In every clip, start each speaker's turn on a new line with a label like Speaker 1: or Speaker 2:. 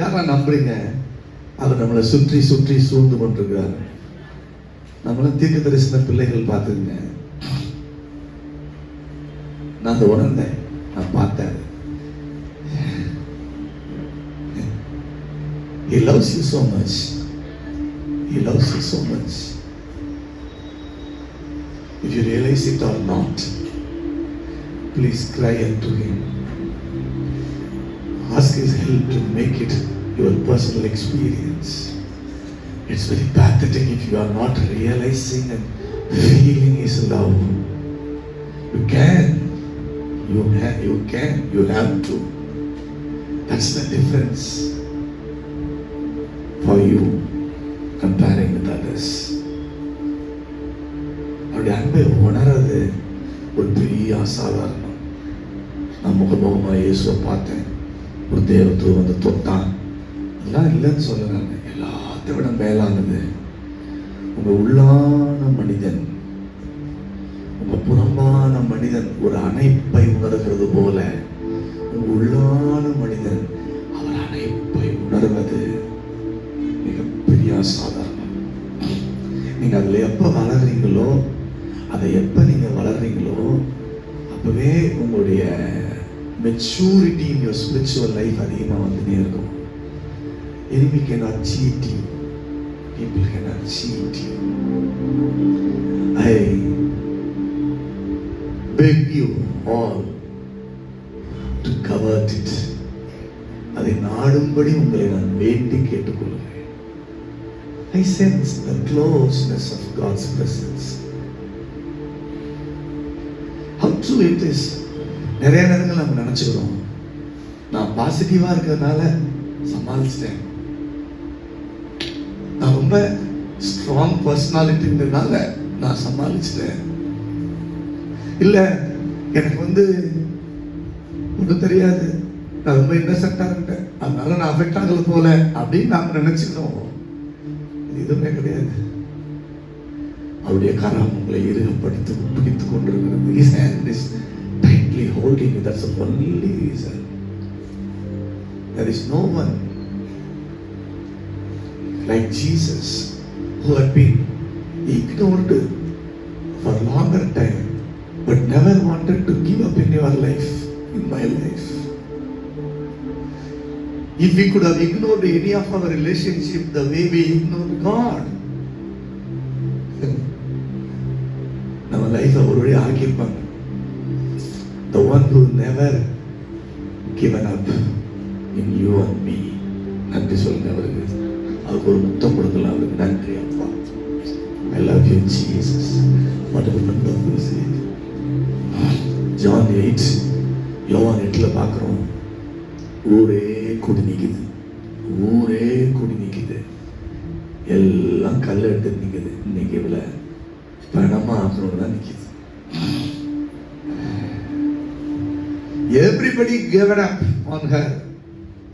Speaker 1: யாரா நம்புறீங்க அவர் நம்மளை சுற்றி சுற்றி சூழ்ந்து கொண்டிருக்கிறார் நம்மளும் தீர்க்க தரிசன பிள்ளைகள் பார்த்துங்க நான் அதை உணர்ந்தேன் நான் பார்த்தேன் He loves you so much. He loves you so much. If you realize it or not, please cry unto Him. Ask His help to make it your personal experience. It's very pathetic if you are not realizing and feeling His love. You can. You, ha- you can. You have to. That's the difference for you comparing with others. அவருடைய அன்பை உணர்றது ஒரு பெரிய அசாதாரணம் நான் முகமுகமாக இயேசுவை பார்த்தேன் ஒரு தேவத்து வந்து தொட்டான் எல்லாம் இல்லைன்னு சொல்லுறாங்க. எல்லாத்தை விட மேலானது உங்கள் உள்ளான மனிதன். உங்கள் புறம்பான மனிதன் ஒரு அணைப்பை உணர்கிறது போல உங்கள் உள்ளான மனிதன் அவர் அணைப்பை உணர்வது மிகப்பெரிய அசாதாரணம். நீங்கள் அதில் எப்போ வளர்றீங்களோ அதை எப்போ நீங்கள் வளர்றீங்களோ அப்பவே உங்களுடைய maturity in your spiritual life அதிகமா வந்துட்டே இருக்கும் enemy cannot cheat you people cannot cheat you i beg you all to covet it அதை நாடும்படி உங்களை நான் வேண்டி கேட்டுக்கொள்கிறேன் I sense the closeness of God's presence. How true it is. நிறைய நேரங்கள் நம்ம நினைச்சுக்கிறோம். நான் பாசிட்டிவா இருக்கிறதுனால சமாளிச்சிட்டேன். நான் ரொம்ப ஸ்ட்ராங் பர்சனாலிட்டின்றதுனால நான் சமாளிச்சிட்டேன். இல்ல எனக்கு வந்து ஒன்றும் தெரியாது. நான் ரொம்ப இன்னசென்டா இருந்தேன். அதனால நான் அஃபெக்ட் ஆகல போல அப்படின்னு நாம நினைச்சுக்கிறோம். எதுவுமே கிடையாது. அவருடைய கரம் உங்களை இருகப்படுத்தி பிடித்து கொண்டிருக்கிறது. His holding you. That's the only reason. There is no one like Jesus who had been ignored for a longer time but never wanted to give up in your life, in my life. If we could have ignored any of our relationship the way we ignored God, நம்ம லைஃப்பை ஒரு வழி ஆக்கியிருப்பாங்க The one who never given up in you and me. நன்றி சொல்லுங்க அவருக்கு. அவருக்கு ஒரு முத்தம் கொடுக்கலாம் அவருக்கு. நன்றி அப்பா. I love you Jesus John eight யோவான் எட்டில் பார்க்குறோம். ஊரே குடி நிற்குது ஊரே குடி நிற்குது எல்லாம் கல் எடுத்து நிற்குது இன்னைக்கு இவ்வளோ பணமா ஆக்கணும் தான் நிற்குது Everybody gave it up on her.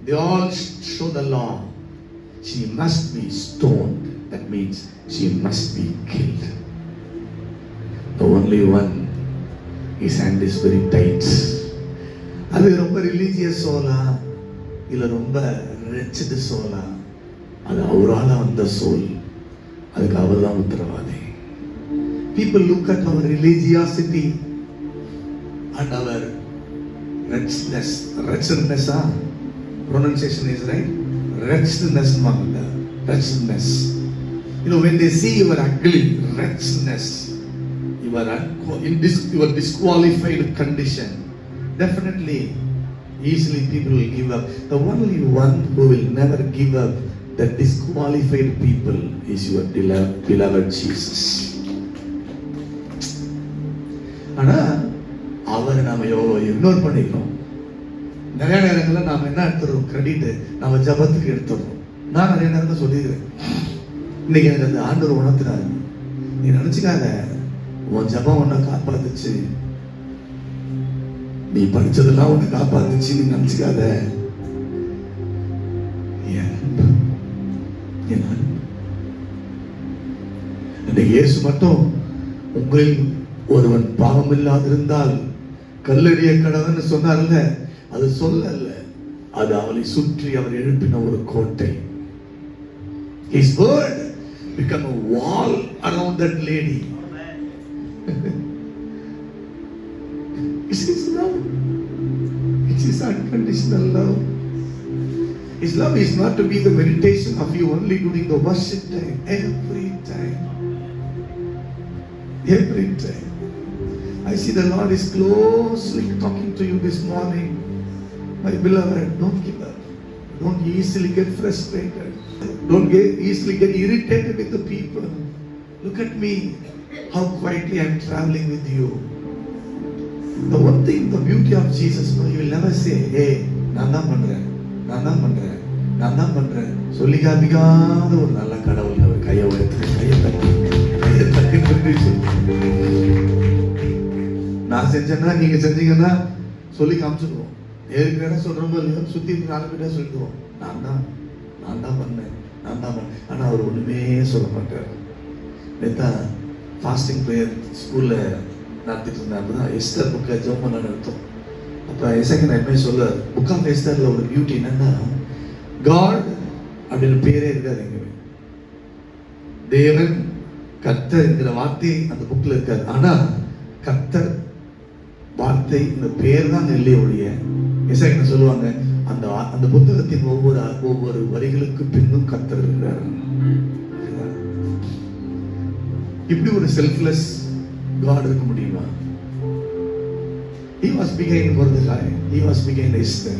Speaker 1: They all show the law. She must be stoned. That means she must be killed. The only one, his hand is very tight. அது ரொம்ப ரிலீஜியஸ் சோலா இல்லை ரொம்ப ரெச்சடு சோலா அது அவரால் வந்த சோல் அதுக்கு அவர் தான் உத்தரவாதி people look at our religiosity and our Wretchedness, ah? Pronunciation is right? Wretchedness, Mangala. Wretchedness. You know, when they see your ugly wretchedness, unqu- in dis- your disqualified condition, definitely, easily people will give up. The only one who will never give up the disqualified people is your beloved, beloved Jesus. ஆனா அவரை நாம எவ்வளோ ignore பண்ணிக்கிறோம். நிறைய நேரங்களில் நாம் என்ன எடுத்துடுறோம்? Credit நம்ம ஜபத்துக்கு எடுத்துடுறோம். நான் நிறைய நேரத்தில் சொல்லிடுறேன் இன்னைக்கு எனக்கு அந்த ஆண்டவர் உணர்த்துறாரு நீ நினச்சிக்காத உன் ஜபம் உன்னை காப்பாத்துச்சு. நீ படிச்சதெல்லாம் உன்னை காப்பாத்துச்சு. நீ நினச்சிக்காத. இயேசு மட்டும் உங்களில் ஒருவன் பாவம் இல்லாதிருந்தால் கல்லறிய கடவுன்னு சொன்னார்ல அது சொல்லல அது அவளை சுற்றி அவர் எழுப்பின ஒரு கோட்டை His word become a wall around that lady. It's His love. It's His unconditional love. His love is not to be the meditation of you only during the worship time. Every time. Every time. I see the Lord is closely talking to you this morning. My beloved, don't give up. Don't easily get frustrated. Don't get easily get irritated with the people. Look at me. How quietly I'm traveling with you. The one thing, the beauty of Jesus, no, he will never say, hey, நான் தான் பண்றேன் நான் தான் பண்றேன் நான் தான் பண்றேன் சொல்லி காமிக்காத ஒரு நல்ல கடவுள் அவர் கையை உயர்த்து கையை தட்டி கையை தட்டி நிறுத்தி சொல்லு. நான் செஞ்சேன்னா நீங்க செஞ்சீங்கன்னா சொல்லி காமிச்சுக்குவோம். நேருக்கு நேரம் சொல்றோமோ இல்லையோ? சுத்தி நாலு பேரே சொல்லிடுவோம். நான் தான் நான் தான் பண்ணேன் நான் தான் பண்ணேன். ஆனா அவர் ஒண்ணுமே சொல்ல மாட்டார். நேத்தா ஃபாஸ்டிங் ப்ரேயர் ஸ்கூல்ல நடத்திட்டு இருந்தாங்க தான் எஸ்டர் புக்கை ஜோம் பண்ண நடத்தும் அப்ப எசைக்கு நான் எப்பயும் சொல்ல புக் ஆஃப் எஸ்டர்ல ஒரு பியூட்டி என்னன்னா காட் அப்படின்னு பேரே இருக்காது எங்க தேவன் கர்த்தர் என்கிற வார்த்தை அந்த புக்ல இருக்காது. ஆனா கர்த்தர் வார்த்தை இந்த பேர் தான் நெல்லே ஒழிய இசைக்கன சொல்லுவாங்க அந்த அந்த புத்தகத்தின் ஒவ்வொரு ஒவ்வொரு வரிகளுக்கு பின்னும் கத்தர் இருக்கிறார் இப்படி ஒரு செல்ஃப்லெஸ் காட் இருக்க முடியுமா He was behind Mordecai. He was behind Esther.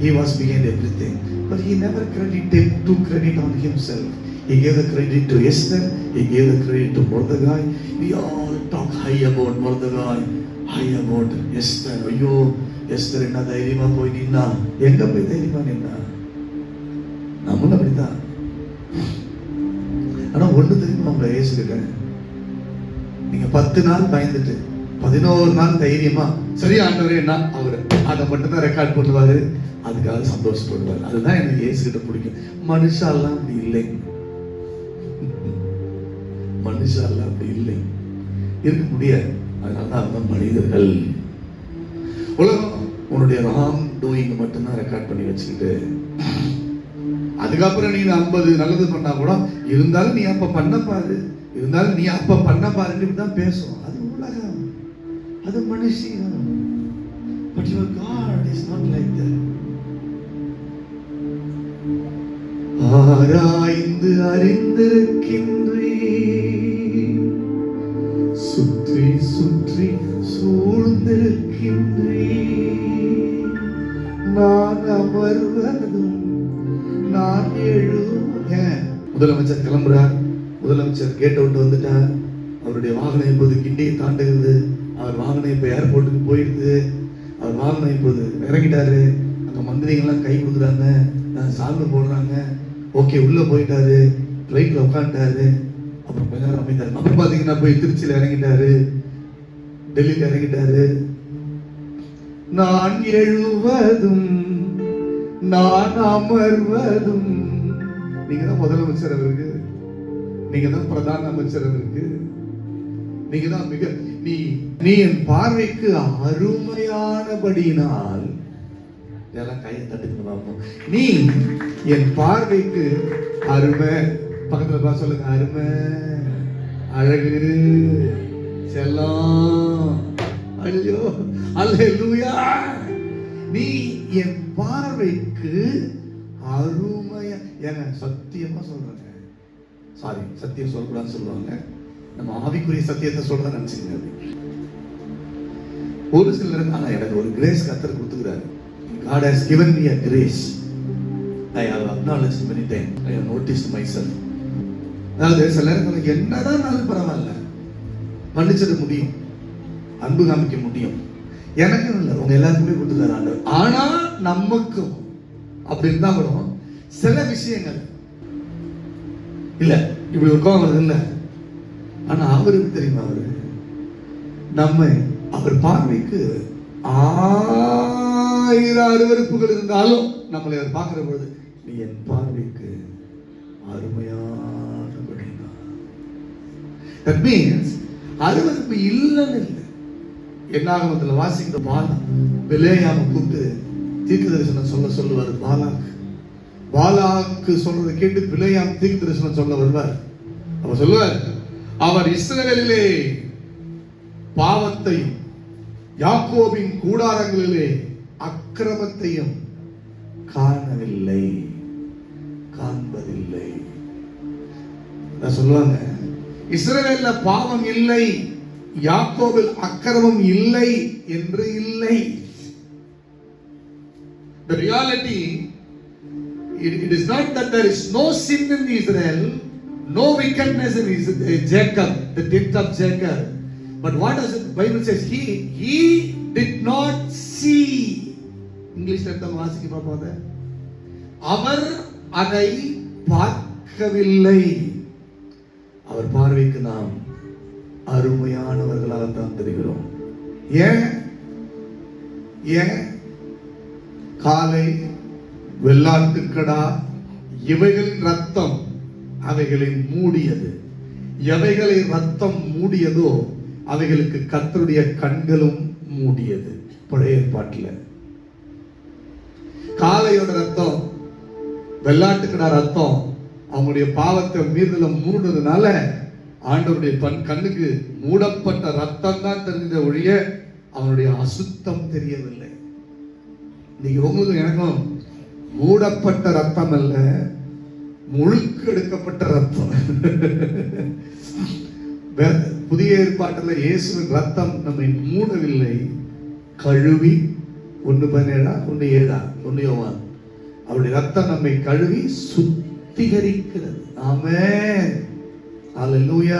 Speaker 1: He was behind everything. But he never credited, took credit on himself. He gave the credit to Esther. He gave the credit to Mordecai. We all talk high about Mordecai, high about Esther. ஐயோ Esther என்ன தைரியமா போய் நின்னா? எங்க போய் தைரியமா நின்னா? நம்மளும் அப்படிதான் ஆனா ஒண்ணு தெரியுமா உங்களை ஏசுகிட்டேன் நீங்க பத்து நாள் பயந்துட்டு பதினோரு நாள் தைரியமா சரி ஆண்டவரே என்ன? அவரு அதை மட்டும் தான் ரெக்கார்ட் பண்ணுவாரு அதுக்காக சந்தோஷப்படுவார். அதுதான் எனக்கு ஏசுகிட்ட பிடிக்கும். மனுஷாலாம் அப்படி இல்லை. மனுஷாலாம் அப்படி இல்லை. இருக்க முடியாது. அதனால தான் அவங்க மனிதர்கள் உலகம் உன்னுடைய ராங் டூயிங் மட்டும்தான் ரெக்கார்ட் பண்ணி வச்சுக்கிட்டு. அதுக்கப்புறம் நீ ஐம்பது நல்லது பண்ணா கூட இருந்தாலும் நீ அப்ப பண்ண பாரு. இருந்தாலும் நீ அப்ப பண்ண பாருன்னு தான் பேசும் அது உலகம். அது மனுஷியம் but your God is not like that ஆராய்ந்து அறிந்திருக்கின்றேன் சுற்றி சுற்றி சூழ்ந்திருக்கின்றே நான் அமர்வதும் நான் எழுவேன் முதலமைச்சர் கிளம்புறார். முதலமைச்சர் கேட் அவுட் வந்துட்டார். அவருடைய வாகனம் இப்போது கிண்டியை தாண்டுகிறது. அவர் வாகனம் இப்போ ஏர்போர்ட்டுக்கு போயிடுது. அவர் வாகனம் இப்போது இறங்கிட்டாரு. அங்கே மந்திரிகள்லாம் கை கொடுக்குறாங்க. அஹ் போடுறாங்க. ஓகே உள்ளே போயிட்டாரு. ஃப்ளைட்டில் உட்காந்துட்டாரு அப்புறம் கொஞ்ச நேரம் அமைந்தார். அப்புறம் பார்த்தீங்கன்னா போய் திருச்சியில் இறங்கிட்டாரு. டெல்லிக்கு இறங்கிட்டாரு நான் எழுவதும் நான் அமர்வதும். நீங்க தான் முதலமைச்சர் அவருக்கு. நீங்க தான் பிரதான அமைச்சர் அவருக்கு. நீங்க தான் மிக நீ நீ என் பார்வைக்கு அருமையானபடியினால் இதெல்லாம் கையை தட்டுக்கணும் பார்ப்போம் நீ என் பார்வைக்கு அருமை. பக்கத்துல பா சொல்லுங்க. அருமை. அழகு. செல்லம். ஐயோ அல்லேலூயா நீ என் பார்வைக்கு அருமையா ஏங்க சத்தியமா சொல்றேங்க. சாரி சத்தியம் சொல்லக்கூடாதுன்னு சொல்லுவாங்க. நம்ம ஆவிக்குரிய சத்தியத்தை சொல்றத நினைச்சுங்க ஒரு சிலர் ஆனா எனக்கு ஒரு கிரேஸ் கத்தர் கொடுத்துக்கிறாரு. God has given me a grace. I have acknowledged many times. I have noticed myself. அதாவது சில நேரங்களுக்கு என்னதான் நாள் பரவாயில்ல. மன்னிச்சிட முடியும். அன்பு காமிக்க முடியும். எனக்கும் இல்லை உங்க எல்லாருக்குமே கொடுத்துருக்காரு ஆண்டவர். ஆனா நமக்கும். அப்படி இருந்தா கூட சில விஷயங்கள். இல்ல இப்படி ஒரு கோவம் வருது இல்ல. ஆனா அவருக்கு தெரியுமா அவரு? நம்ம அவர் பார்வைக்கு ஆயிரம் அருவருப்புகள் இருந்தாலும் நம்மளை அவர் பார்க்கிற பொழுது நீ என் பார்வைக்கு அருமையானபடினா தட் மீன்ஸ் அருவருப்பு இல்லைன்னு இல்லை. என்னாகமத்தில் வாசிக்கிற பாலா விலையாம கூப்பிட்டு தீர்க்க தரிசனம் சொல்ல சொல்லுவார் பாலாக்கு பாலாக்கு சொல்றதை கேட்டு பிழையாம் தீர்க்க தரிசனம் சொல்ல வருவார். அவர் சொல்லுவார் அவர் இஸ்ரவேலிலே பாவத்தையும் யாக்கோபின் கூடாரங்களிலே அக்கிரமத்தையும் காணவில்லை. காண்பதில்லை. சொல்லுவாங்க இஸ்ரவேல்ல பாவம் இல்லை யாக்கோவில் அக்கிரமம் இல்லை என்று இல்லை The reality, it, it is not that there is no sin in Israel, no wickedness in Israel, uh, Jacob, the death of Jacob. But what does the Bible says? He he did not see. இங்கிலீஷ்ல எடுத்தாலும் வாசிக்க பார்ப்போம் அதை. அவர் அதை பார்க்கவில்லை அவர் பார்வைக்கு நாம் அருமையானவர்களாக தான் தெரிகிறோம். ஏன்? ஏன்? காலை வெள்ளாட்டுக்கடா இவைகளின் ரத்தம் அவைகளை மூடியது. எவைகளை ரத்தம் மூடியதோ அவைகளுக்கு கத்தருடைய கண்களும் மூடியது. பழைய ஏற்பாட்டில் காளையோட ரத்தம் வெள்ளாட்டுக்கடா ரத்தம் அவங்களுடைய பாவத்தை மீறுதல மூடுனதுனால ஆண்டவருடைய பண் கண்ணுக்கு மூடப்பட்ட ரத்தம் தான் தெரிஞ்ச ஒழிய அவனுடைய அசுத்தம் தெரியவில்லை. இன்னைக்கு உங்களுக்கும் எனக்கும் மூடப்பட்ட ரத்தம் அல்ல முழுக்கெடுக்கப்பட்ட ரத்தம். புதிய ஏற்பாட்டில் இயேசுவின் ரத்தம் நம்மை மூடவில்லை. கழுவி ஒன்று பதினேழா ஒன்று ஏழா ஒன்று யோவான். அவருடைய ரத்தம் நம்மை கழுவி சுத்திகரிக்கிறது. ஆமே அல்லேலூயா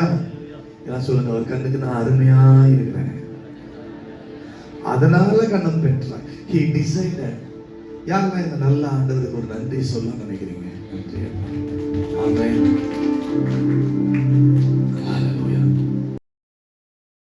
Speaker 1: எல்லாம் சொல்லுங்க அவர் கண்ணுக்கு நான் அருமையா இருக்கிறேன். அதனால கண்ணம் பெற்றார். ஹி டிசைடட் யாரெல்லாம் இந்த நல்ல ஆண்டவருக்கு ஒரு நன்றி சொல்ல நினைக்கிறீங்க? நன்றி